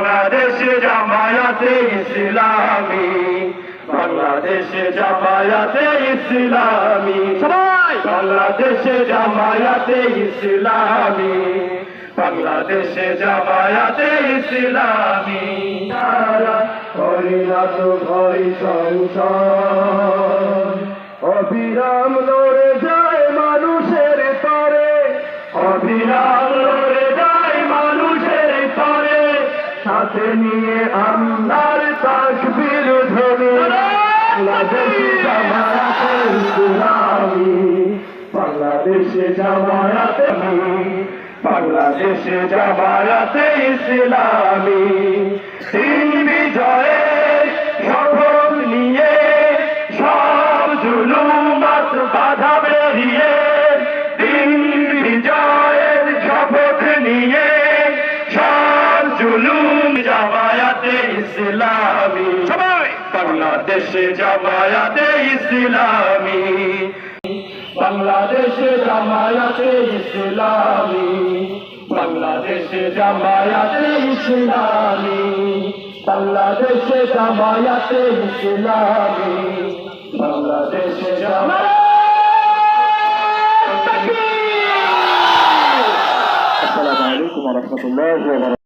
বাংলাদেশে জামায়াতে ইসলামী বাংলাদেশে জামায়াতে ইসলামী। সবাই! বাংলাদেশে জামায়াতে ইসলামী বাংলাদেশে জামায়াতে ইসলামী। হরিনা তো ভয় সংসার অবিরাম লড়ে যায় মানুষের তরে। অবিরাম সাথে নিয়ে আমদার তাকবীর ধ্বনি। বাংলাদেশে জামায়াতে বাংলাদেশে জামায়াতে ইসলামী। জামায়াতে ইসলামী। সবাই। বাংলাদেশে জামায়াতে ইসলামী। বাংলাদেশে জামায়াতে ইসলামী। বাংলাদেশে জামায়াতে ইসলামী। বাংলাদেশে জামায়াতে ইসলামী। বাংলাদেশে জামায়াতে আসসালামু আলাইকুম রহমতুল্লাহ